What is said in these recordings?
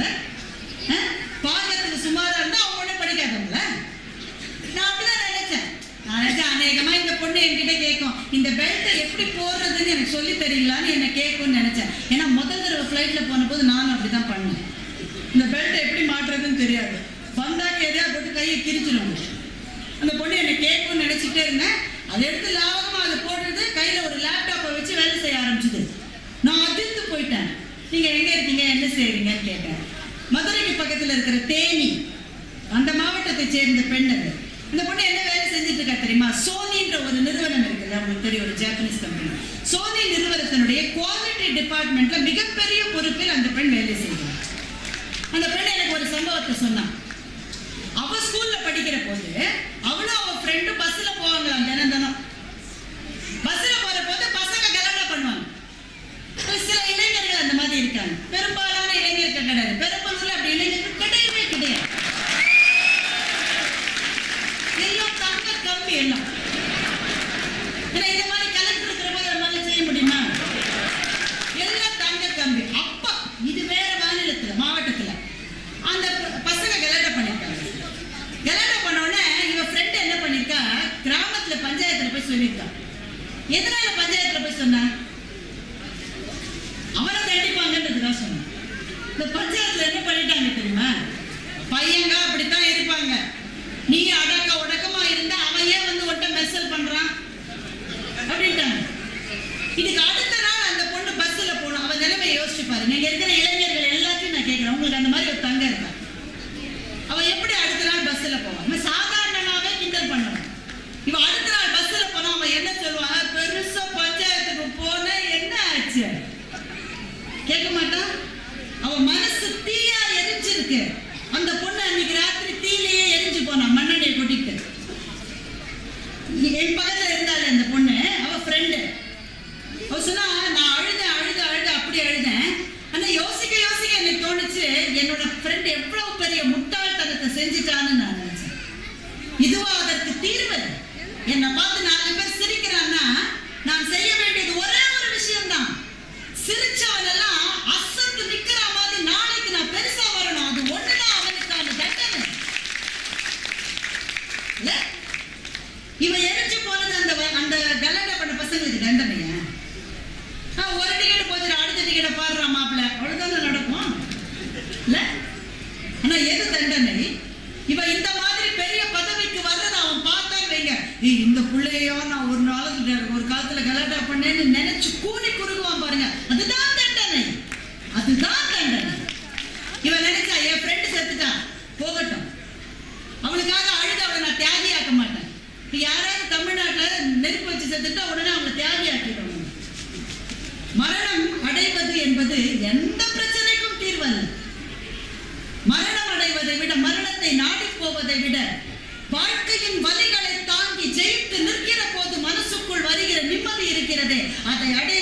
படிக்காதவங்கள பாடத்துக்கு சுமாரா இருந்தா அவங்க ஒன்றும் படிக்காதவங்கள? நான் அப்படிதான் நினைச்சேன். நான் நினைச்சேன் அநேகமா இந்த பொண்ணு என்கிட்ட கேட்கும். இந்த பெல்ட்டை எப்படி போடுறதுன்னு எனக்கு சொல்லி தெரியுங்களான்னு என்னை கேட்கும்னு நினைச்சேன். ஏன்னா முதல் தடவை ஃப்ளைட்ல போன போது நானும் அப்படிதான் பண்ணேன். இந்த பெல்ட்டை எப்படி மாட்டுறதுன்னு தெரியாது. வந்தாக்கு எதையா போட்டு கையை திரிச்சிடும் அந்த பொண்ணு என்னை கேட்கும்னு நினைச்சிட்டே இருந்தேன். அதை எடுத்து லாபகமாக அதை போட்டுட்டு கையில் ஒரு லேப்டாப்பை வச்சு வேலை செய்ய ஆரம்பிச்சுது. நான் அதிர்ந்து போயிட்டேன். நீங்கள் எங்கே இருக்கீங்க? என்ன செய்கிறீங்கன்னு கேட்டேன். மாவட்டத்தில் இருக்கிற தேனி. அந்த மாவட்டத்தை சேர்ந்த பெண் அது. இந்த பொண்ணு என்ன வேலை செஞ்சுட்டு இருக்கா தெரியுமா? சோனின்ற ஒரு நிறுவனம் இருக்குது அவங்களுக்கு தெரியும் ஒரு ஜாப்பனீஸ் கம்பெனி சோனி நிறுவனத்தினுடைய குவாலிட்டி டிபார்ட்மெண்ட்ல மிகப்பெரிய பொறுப்பில் அந்த பெண் வேலை செய்கிறார் அந்த பெண் எனக்கு ஒரு சம்பவத்தை சொன்னான் அவ ஸ்கூல்ல படிக்கிற போது அவளும் அவ ஃப்ரெண்டும் பஸ்ல போவாங்களாம் தினம் தினம். பஸ்ல போற போது பசங்க கலாட்டா பண்ணுவாங்க. சில இளைஞர்கள் அந்த மாதிரி இருக்காங்க. பெரும்பாலான இளைஞர்கள் கிடையாது. பெரும் இவன் நினைச்சா என் ஃப்ரெண்டு செத்துட்டான். போகட்டும். அவனுக்காக அழுது அவனை நான் தியாகியாக்க மாட்டேன். இப்போ யாராவது தமிழ்நாட்டில் நெருப்பு வச்சு செத்துட்டா உடனே அவனை தியாகியாக்கிடுவாங்க. மரணம் அடைவது என்பது எந்த பிரச்சனைக்கும் தீர்வல்ல. மரணம் அடைவதை விட மரணத்தை நாடி போவதை விட வாழ்க்கையின் வலிகளை தாங்கி ஜெயித்து நிற்கிற போது மனசுக்குள் வருகிற நிம்மதி இருக்கிறதே. அதை அடைய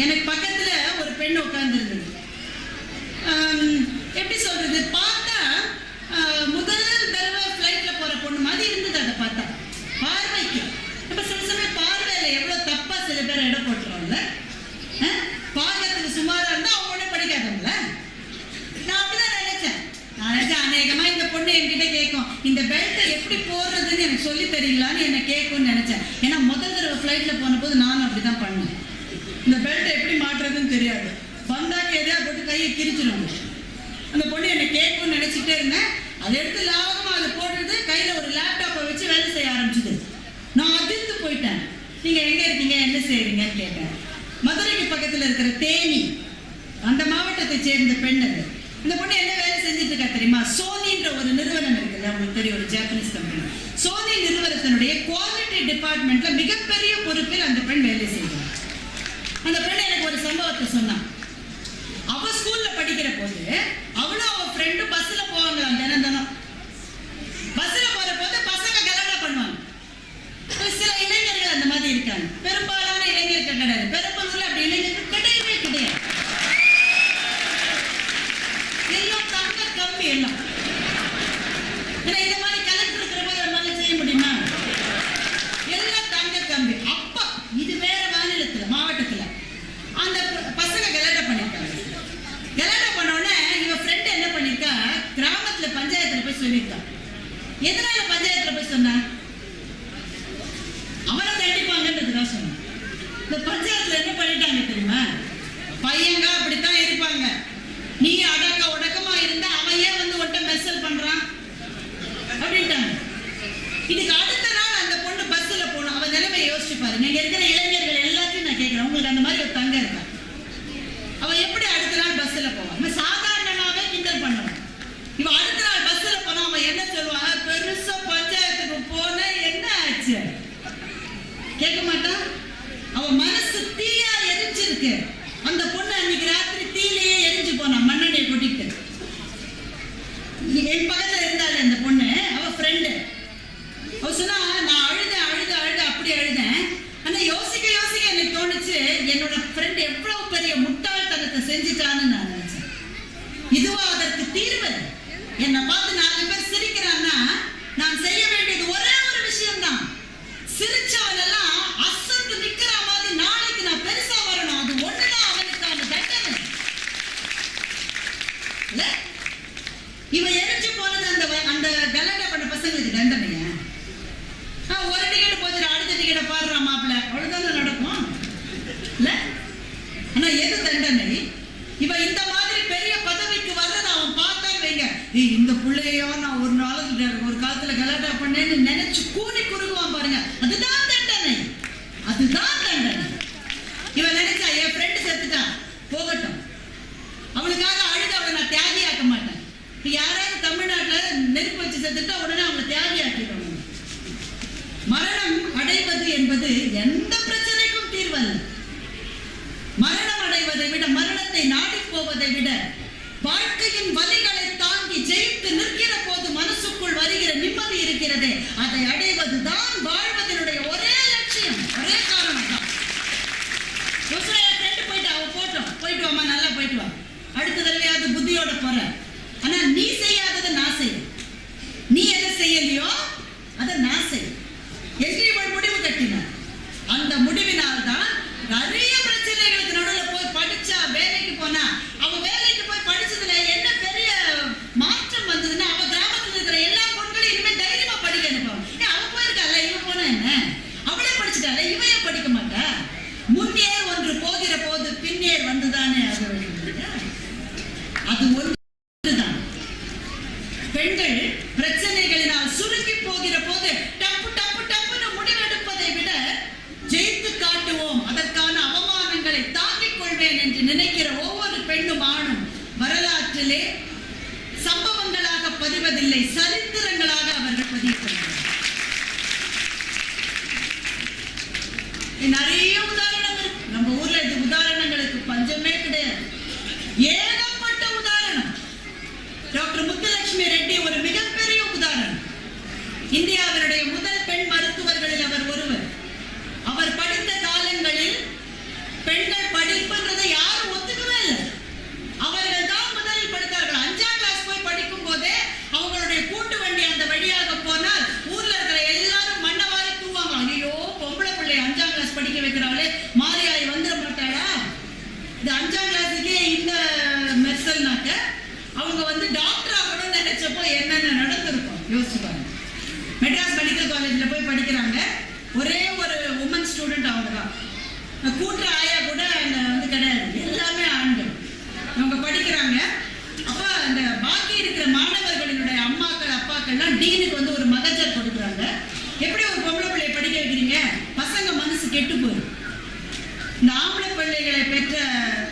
ஒரு பெண் உட்கார்ந்துருந்தது. எப்படி சொல்றது? பார்த்தா முதல் தடவை ஃப்ளைட்ல போற பொண்ணு மாதிரி இருந்தது அதை பார்த்தா. பார்வைக்கு. இப்ப சில சமயம் பார்வையில எவ்வளவு தப்பா சில பேர் இடம் போட்டுருவாங்க பார்க்கறதுக்கு சுமாரா இருந்தா அவங்க ஒன்றும் படிக்காதவங்கள? நான் அப்படிதான் நினைச்சேன். நான் நினைச்சேன் அநேகமா இந்த பொண்ணு என்கிட்ட கேட்கும். இந்த பெல்ட்டை எப்படி போடுறதுன்னு எனக்கு சொல்லி தெரியலான்னு என்ன கேட்கும்னு நினைச்சேன். ஏன்னா முதல் தடவை ஃப்ளைட்ல போன போது நானும் அப்படிதான் பண்ணேன். இந்த பெல்ட்டை எப்படி மாட்டுறதுன்னு தெரியாது. வந்தாக்க எதையா போட்டு கையை கிரிச்சிடும் அந்த பொண்ணு என்னை கேட்கும்னு நினைச்சிட்டே இருந்தேன். அதை எடுத்து லாபகமாக அதை போட்டுட்டு கையில் ஒரு லேப்டாப்பை வச்சு வேலை செய்ய ஆரம்பிச்சுது. நான் அதிர்ந்து போயிட்டேன். நீங்கள் எங்கே இருக்கீங்க? என்ன செய்கிறீங்கன்னு கேட்டேன். மதுரைக்கு பக்கத்தில் இருக்கிற தேனி. அந்த மாவட்டத்தை சேர்ந்த பெண் அது. இந்த பொண்ணு என்ன வேலை செஞ்சுட்டு இருக்கா தெரியுமா? சோனின்ற ஒரு நிறுவனம் இருக்குல்ல உங்களுக்கு தெரியும் ஒரு ஜாப்பனீஸ் கம்பெனி சோனி நிறுவனத்தினுடைய குவாலிட்டி டிபார்ட்மெண்ட்ல மிகப்பெரிய பொறுப்பில் அந்த பெண் வேலை செய்கிறார் அந்த பெண் எனக்கு ஒரு சொன்னான். அவ ஸ்கூல்ல படிக்கிற போது அவளும் அவ ஃப்ரெண்டும் பஸ்ல போவாங்களாம் தினம் தினம். பஸ்ல போற போது பசங்க கலாட்டா பண்ணுவாங்க. சில இளைஞர்கள் அந்த மாதிரி இருக்காங்க. பண்ணேன்னு நினைச்சு கூனி குறுகுவான் பாருங்க அதுதான் தண்டனை அதுதான் தண்டனை இவன் நினைச்சா என் ஃப்ரெண்டு செத்துட்டான் போகட்டும் அவளுக்காக அழுது அவளை நான் தியாகியாக்க மாட்டேன் இப்ப யாராவது தமிழ்நாட்டுல நெருப்பு வச்சு செத்துட்டா உடனே அவங்களை தியாகியாக்கிடுவாங்க மரணம் அடைவது என்பது எந்த பிரச்சனைக்கும் தீர்வல்ல மரணம் அடைவதை விட மரணத்தை நாடி போவதை விட வாழ்க்கையின் வலிகளை தாங்கி ஜெயித்து நிற்கிற போது மனசுக்குள் வருகிற நிம்மதி இருக்கிறது. அதை அடைவதுதான் வாழ்வதனுடைய ஒரே லட்சியம். ஒரே காரணம் தான் போயிட்டு அவன் போட்டோம். போயிட்டு வாமா நல்லா போயிட்டு வா. அடுத்த தடவையாவது புத்தியோட போற. அது ஒன்றுதான் பெண்கள் பிரச்சனைகளினால் சுருங்கி போகிற போது டப்பு டப்பு டப்புன்னு முடிவெடுப்பதை விட ஜெயித்து காட்டுவோம். அதற்கான அவமானங்களை தாங்கிக் கொள்வேன் என்று நினைக்கிற ஒவ்வொரு பெண்ணும் ஆணும் வரலாற்றிலே சம்பவங்களாக பதிவதில்லை. சரி இந்தியாவினுடைய முதல் தான் ஆயா கூட வந்து கிடையாது. எல்லாமே ஆண்கள். அவங்க படிக்கிறாங்க. அப்ப அந்த பாக்கி இருக்கிற மாணவர்களினுடைய அம்மாக்கள் அப்பாக்கள்லாம் டீனுக்கு வந்து ஒரு மகஜர் கொடுக்குறாங்க. எப்படி ஒரு பொம்பளை பிள்ளைய படிக்க வைக்கிறீங்க? பசங்க மனசு கெட்டு போயிடும். இந்த ஆம்பளை பிள்ளைகளை பெற்ற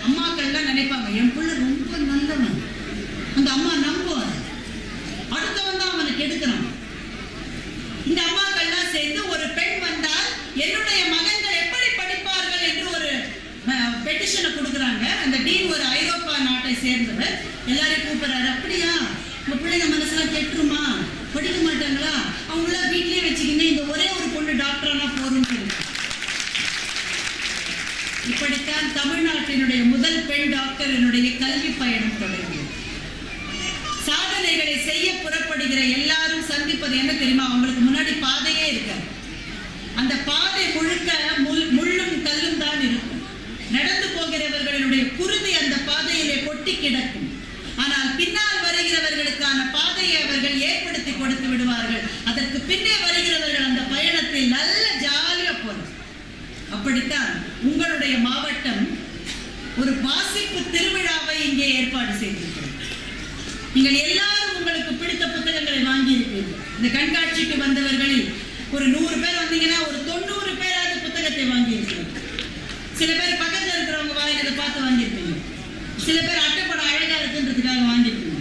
அம்மாக்கள்லாம் நினைப்பாங்க என் பிள்ளை ரொம்ப நல்லவன். அந்த அம்மா நம்புவார் அடுத்தவன் தான் அவனை கெடுக்கிறான் இந்த அம்மாக்கள்லாம் சேர்ந்து ஒரு பெண் வந்தால் என்னுடைய மகன்கள் எப்படி படிப்பார்கள் என்று ஒரு பெட்டிஷனை கொடுக்குறாங்க அந்த டீன் ஒரு ஐரோப்பா நாட்டை சேர்ந்தவர். எல்லாரையும் கூப்பிடுறாரு. அப்படியா? உங்க பிள்ளைங்க மனசுலாம் கெட்டுருமா? படிக்க மாட்டாங்களா? அவங்களாம் வீட்லயே வச்சுக்கின்னு இந்த ஒரே ஒரு பொண்ணு டாக்டரானா போதும் இப்படித்தான் தமிழ்நாட்டினுடைய முதல் பெண் டாக்டர் என்னுடைய கல்வி பயணம் தொடங்கியது. சாதனைகளை செய்ய புறப்படுகிற எல்லாரும் சந்திப்பது என்ன தெரியுமா? அவங்களுக்கு முன்னாடி பாதையே இருக்காது. அந்த பாதை முழுக்க முள்ளும் கல்லும் தான் இருக்கும். நடந்து போகிறவர்களுடைய குருதி கொட்டி கிடக்கும். ஆனால் பின்னால் வருகிறவர்களுக்கான பாதையை அவர்கள் ஏற்படுத்தி கொடுத்து விடுவார்கள். அதற்கு பின்னே வருகிறவர்கள் அந்த பயணத்தை நல்ல ஜாலியா போறாங்க அப்படித்தான் உங்களுடைய மாவட்டம் ஒரு வாசிப்பு திருவிழாவை இங்கே ஏற்பாடு செய்திருக்கிறது. நீங்கள் எல்லாரும் உங்களுக்கு பிடித்த புத்தகங்களை வாங்கி இருப்பீர்கள் இந்த கண்காட்சிக்கு வந்தவர்களில் ஒரு நூறு பேர் வந்தீங்கன்னா ஒரு தொண்ணூறு பேராவது புத்தகத்தை வாங்கி சில பேர் பக்கத்தில் இருக்கிறவங்க வாங்கினதை பார்த்து வாங்கியிருப்பீங்க. சில பேர் அட்டைப்படம் அழகா இருக்குன்றதுக்காக வாங்கியிருக்கீங்க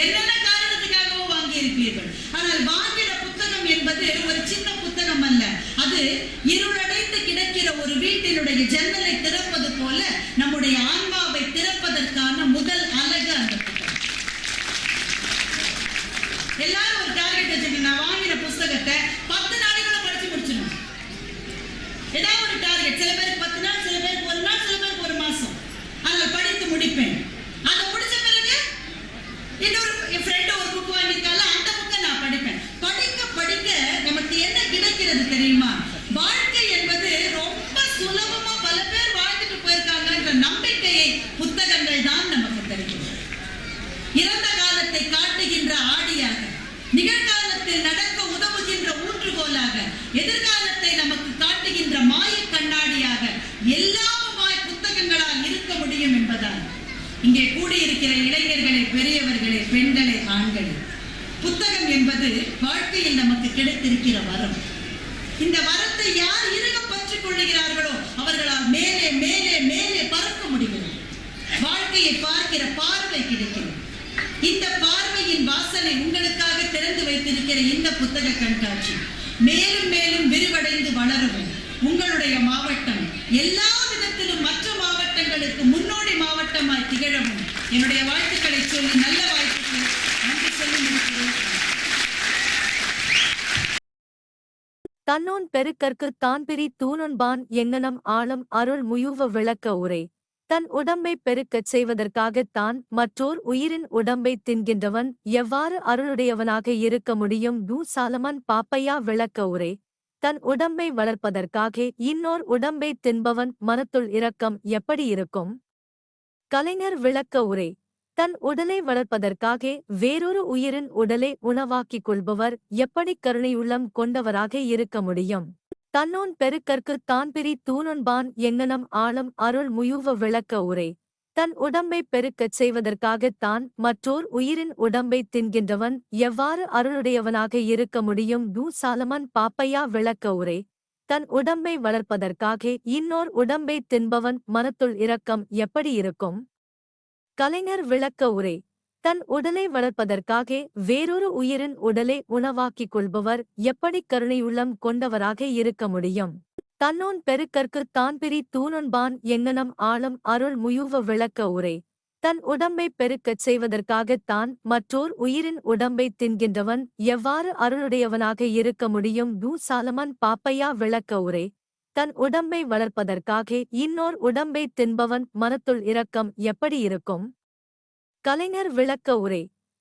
என்னென்ன காரணத்துக்காகவும் வாங்கி இருப்பீர்கள் ஆனால் வாங்கின புத்தகம் என்பது ஒரு சின்ன புத்தகம் அல்ல. அது இருளடைந்து கிடக்கிற ஒரு வீட்டினுடைய ஜன்னலை திறப்பது போல நம்முடைய ஆன்மா திறப்பதற்கான முதல் அழகு அந்த புத்தகம் எல்லாரும் ஒரு டார்கெட் வச்சுக்கணும் நான் வாங்கின புஸ்தகத்தை பத்து நாளைக்குள்ள படிச்சு முடிச்சிடணும் ஏதாவது ஒரு டார்கெட் சில பேருக்கு பத்து நாள் சில பேருக்கு ஒரு நாள் சில பேருக்கு ஒரு மாசம் ஆனால் படித்து முடிப்பேன் அதை முடிச்ச பிறகு இன்னொரு என் ஃப்ரெண்டு ஒரு புக் வாங்கியிருக்கால அந்த புக்கை நான் படிப்பேன் படிக்க படிக்க நமக்கு என்ன கிடைக்கிறது தெரியுமா வாழ்க்கை என்பது ரொம்ப சுலபமா பல பேர் வாழ்ந்துட்டு போயிருக்காங்கன்ற நம்பிக்கையை புத்தகங்கள் தான் நமக்கு தருகிறது இறந்த காலத்தை காட்டுகின்ற ஆடியாக நிகழ்காலத்தில் நடக்க உதவுகின்ற ஊன்றுகோலாக எதிர்காலத்தை நமக்கு காட்டுகின்ற மாய கண்ணாடியாக எல்லாமுமாய் புத்தகங்களால் இருக்க முடியும் என்பதால் இங்கே கூடியிருக்கிற இளைஞர்களே பெரியவர்களே பெண்களே ஆண்களே புத்தகம் என்பது வாழ்க்கையில் நமக்கு கிடைத்திருக்கிற வரம். இந்த வரத்தை யார் இறுக பற்றிக் கொள்ளுகிறார்களோ அவர்களால் மேலே மேலே மேலே பறக்க முடிகிறது வாழ்க்கையை பார்க்கிற பார்வை கிடைக்கிறது இந்த பார்வையின் வாசலை உங்களுக்காக திறந்து வைத்திருக்கிற இந்த புத்தக கண்காட்சி மேலும் மேலும் விரிவடைந்து வளரவும். உங்களுடைய மாவட்டம் எல்லா விதத்திலும் மற்ற மாவட்டங்களுக்கு முன்னோடி மாவட்டமாய் திகழவும். என்னுடைய வாழ்த்துக்களை சொல்லி நல்ல வாய்ப்புக்கு தன்னோன் பெருக்கற்கு தான்பிரி தூணுன்பான் எங்கனம் ஆழம் அருள் முயுவ விளக்க உரை. தன் உடம்பை பெருக்கச் செய்வதற்காகத் தான் மற்றோர் உயிரின் உடம்பை தின்கின்றவன் எவ்வாறு அருளுடையவனாக இருக்க முடியும் நூ சாலமன் பாப்பையா விளக்க உரை. தன் உடம்பை வளர்ப்பதற்காக இன்னோர் உடம்பை தின்பவன் மனத்துள் இரக்கம் எப்படி இருக்கும்? கலைஞர் விளக்க உரை. தன் உடலை வளர்ப்பதற்காக வேறொரு உயிரின் உடலை உணவாக்கிக் கொள்பவர் எப்படி கருணையுள்ளம் கொண்டவராக இருக்க முடியும்? தன்னோன் பெருக்கற்கு தான்பிரி தூணுன்பான் எங்கனம் ஆழம் அருள் முயுவ விளக்க உரை. தன் உடம்பை பெருக்கச் செய்வதற்காகத் தான் மற்றோர் உயிரின் உடம்பை தின்கின்றவன் எவ்வாறு அருளுடையவனாக இருக்க முடியும்? டு சாலமன் பாப்பையா விளக்க உரை. தன் உடம்பை வளர்ப்பதற்காக இன்னோர் உடம்பை தின்பவன் மனத்துள் இரக்கம் எப்படி இருக்கும்? கலைஞர் விளக்க உரை. தன் உடலை வளர்ப்பதற்காக வேறொரு உயிரின் உடலை உணவாக்கிக் கொள்பவர் எப்படி கருணையுள்ளம் கொண்டவராக இருக்க முடியும்? தன்னோன் பெருக்கற்கு தான்பிரி தூணுன்பான் எங்கனம் ஆழம் அருள் முயுவ விளக்க உரை. தன் உடம்பை பெருக்கச் செய்வதற்காகத் தான் மற்றோர் உயிரின் உடம்பை தின்கின்றவன் எவ்வாறு அருளுடையவனாக இருக்க முடியும்? டு சாலமன் பாப்பையா விளக்க உரை. தன் உடம்பை வளர்ப்பதற்காக இன்னோர் உடம்பை தின்பவன் மனத்துள் இரக்கம் எப்படி இருக்கும்? கலைஞர் விளக்க உரை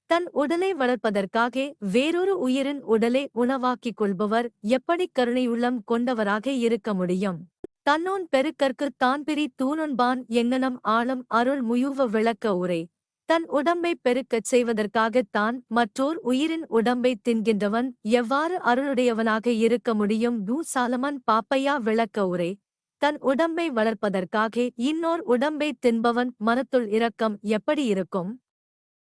தன் உடலை வளர்ப்பதற்காக வேறொரு உயிரின் உடலை உணவாக்கிக் கொள்பவர் எப்படி கருணையுள்ளம் கொண்டவராக இருக்க முடியும்? தன்னோன் பெருக்கற்கு தான்பிரி தூணுன்பான் எங்கனம் ஆழம் அருள் முயுவ விளக்க உரை தன் உடம்பை பெருக்கச் செய்வதற்காகத்தான் மற்றோர் உயிரின் உடம்பை தின்கின்றவன் எவ்வாறு அருளுடையவனாக இருக்க முடியும்? நூ சாலமன் பாப்பையா விளக்க உரை. தன் உடம்பை வளர்ப்பதற்காக இன்னோர் உடம்பை தின்பவன் மனத்துள் இரக்கம் எப்படி இருக்கும்?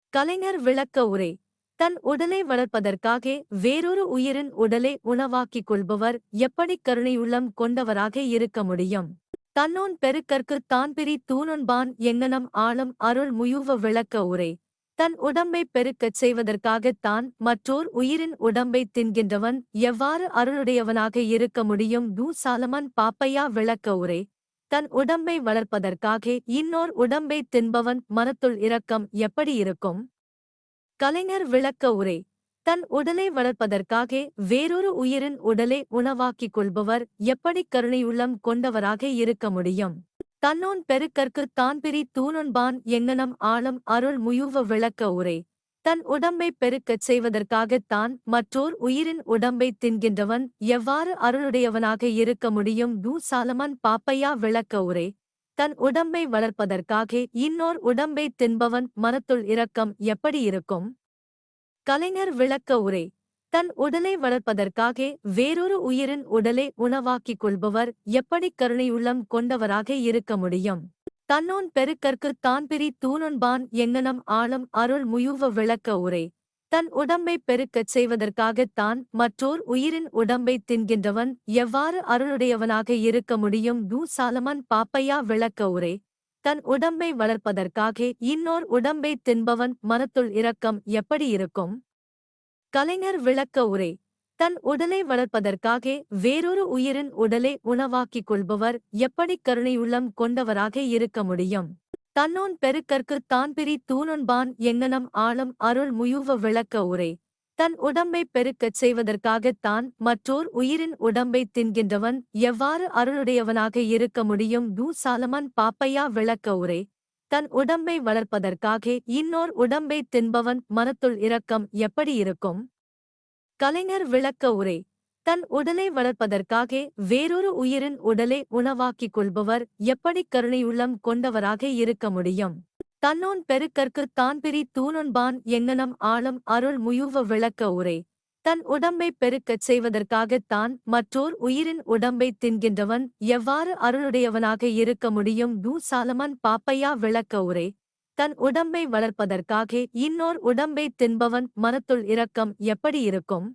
கலைஞர் விளக்க உரை. தன் உடலை வளர்ப்பதற்காக வேறொரு உயிரின் உடலை உணவாக்கிக் கொள்பவர் எப்படி கருணையுள்ளம் கொண்டவராக இருக்க முடியும்? தன்னோன் பெருக்கற்கு தான்பிரி தூணுன்பான் எங்கனம் ஆளும் அருள் முயுவ விளக்க உரை. தன் உடம்பை பெருக்கச் செய்வதற்காகத் தான் மற்றோர் உயிரின் உடம்பை தின்கின்றவன் எவ்வாறு அருளுடையவனாக இருக்க முடியும்? நூ சாலமன் பாப்பையா விளக்க உரை. தன் உடம்பை வளர்ப்பதற்காக இன்னோர் உடம்பை தின்பவன் மனத்துள் இரக்கம் எப்படி இருக்கும்? கலைஞர் விளக்க உரை. தன் உடலை வளர்ப்பதற்காக வேறொரு உயிரின் உடலை உணவாக்கிக் கொள்பவர் எப்படி கருணையுள்ளம் கொண்டவராக இருக்க முடியும்? தன்னோன் பெருக்கற்கு தான் தூணுன்பான் எங்கனம் ஆழம் அருள் முயுவ விளக்க உரை. தன் உடம்பை பெருக்கச் செய்வதற்காகத் தான் மற்றோர் உயிரின் உடம்பை தின்கின்றவன் எவ்வாறு அருளுடையவனாக இருக்க முடியும்? து சாலமன் பாப்பையா விளக்க உரை. தன் உடம்பை வளர்ப்பதற்காக இன்னோர் உடம்பை தின்பவன் மனத்துள் இரக்கம் எப்படி இருக்கும்? கலைஞர் விளக்க உரை. தன் உடலை வளர்ப்பதற்காக வேறொரு உயிரின் உடலை உணவாக்கிக் கொள்பவர் எப்படி கருணையுள்ளம் கொண்டவராக இருக்க முடியும்? தன்னோன் பெருக்கற்கு தான்பிரி தூணுன்பான் எங்கனம் ஆழம் அருள் முயுவ விளக்க உரை. தன் உடம்பை பெருக்கச் செய்வதற்காகத் தான் மற்றோர் உயிரின் உடம்பை தின்கின்றவன் எவ்வாறு அருளுடையவனாக இருக்க முடியும்? து சாலமன் பாப்பையா விளக்க உரை. தன் உடம்பை வளர்ப்பதற்காக இன்னோர் உடம்பை தின்பவன் மனத்துள் இரக்கம் எப்படி இருக்கும்? கலைஞர் விளக்க உரை. தன் உடலை வளர்ப்பதற்காக வேறொரு உயிரின் உடலை உணவாக்கிக் கொள்பவர் எப்படி கருணையுள்ளம் கொண்டவராக இருக்க முடியும்? தன்னோன் பெருக்கற்கு தான் பிரி தூணுண்பான் எங்கனம் ஆழம் அருள் முயுவ விளக்க உரை. தன் உடம்பை பெருக்கச் செய்வதற்காகத் தான் மற்றோர் உயிரின் உடம்பை தின்கின்றவன் எவ்வாறு அருளுடையவனாக இருக்க முடியும்? நூ சாலமன் பாப்பையா விளக்க உரை. தன் உடம்பை வளர்ப்பதற்காக இன்னோர் உடம்பை தின்பவன் மனத்துள் இரக்கம் எப்படி இருக்கும்? கலைஞர் விளக்க உரை. தன் உடலை வளர்ப்பதற்காக வேறொரு உயிரின் உடலை உணவாக்கிக் கொள்பவர் எப்படி கருணையுள்ளம் கொண்டவராக இருக்க முடியும்? தன்னோன் பெருக்கற்கு தான்பிரி தூணுண்பான் எங்கனம் ஆழம் அருள் முயுவ விளக்க உரை. தன் உடம்பை பெருக்கச் செய்வதற்காகத் தான் மற்றோர் உயிரின் உடம்பை தின்கின்றவன் எவ்வாறு அருளுடையவனாக இருக்க முடியும் நூ சாலமன் பாப்பையா விளக்க உரை. தன் உடம்பை வளர்ப்பதற்காக இன்னோர் உடம்பை தின்பவன் மனத்துள் இரக்கம் எப்படி இருக்கும்?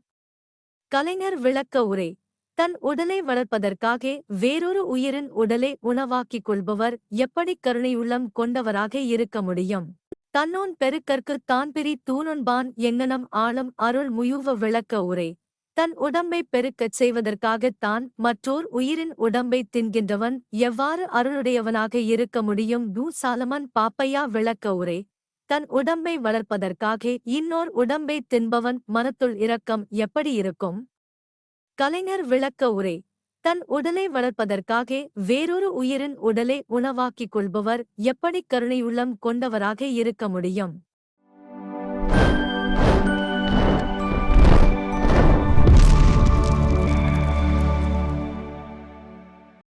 கலைஞர் விளக்க உரை. தன் உடலை வளர்ப்பதற்காக வேறொரு உயிரின் உடலை உணவாக்கிக் கொள்பவர் எப்படி கருணையுள்ளம் கொண்டவராக இருக்க முடியும்? தன்னோன் பெருக்கற்கு தான்பிரி தூணுன்பான் எங்கனம் ஆழம் அருள் முயுவ விளக்க உரை. தன் உடம்பை பெருக்கச் செய்வதற்காகத் தான் மற்றோர் உயிரின் உடம்பை தின்கின்றவன் எவ்வாறு அருளுடையவனாக இருக்க முடியும்? து சாலமன் பாப்பையா விளக்க உரை. தன் உடம்பை வளர்ப்பதற்காக இன்னோர் உடம்பை தின்பவன் மனத்துள் இரக்கம் எப்படி இருக்கும்? கலைஞர் விளக்க உரை. தன் உடலை வளர்ப்பதற்காக வேறொரு உயிரின் உடலை உணவாக்கிக் கொள்பவர் எப்படி கருணையுள்ளம் கொண்டவராக இருக்க முடியும்?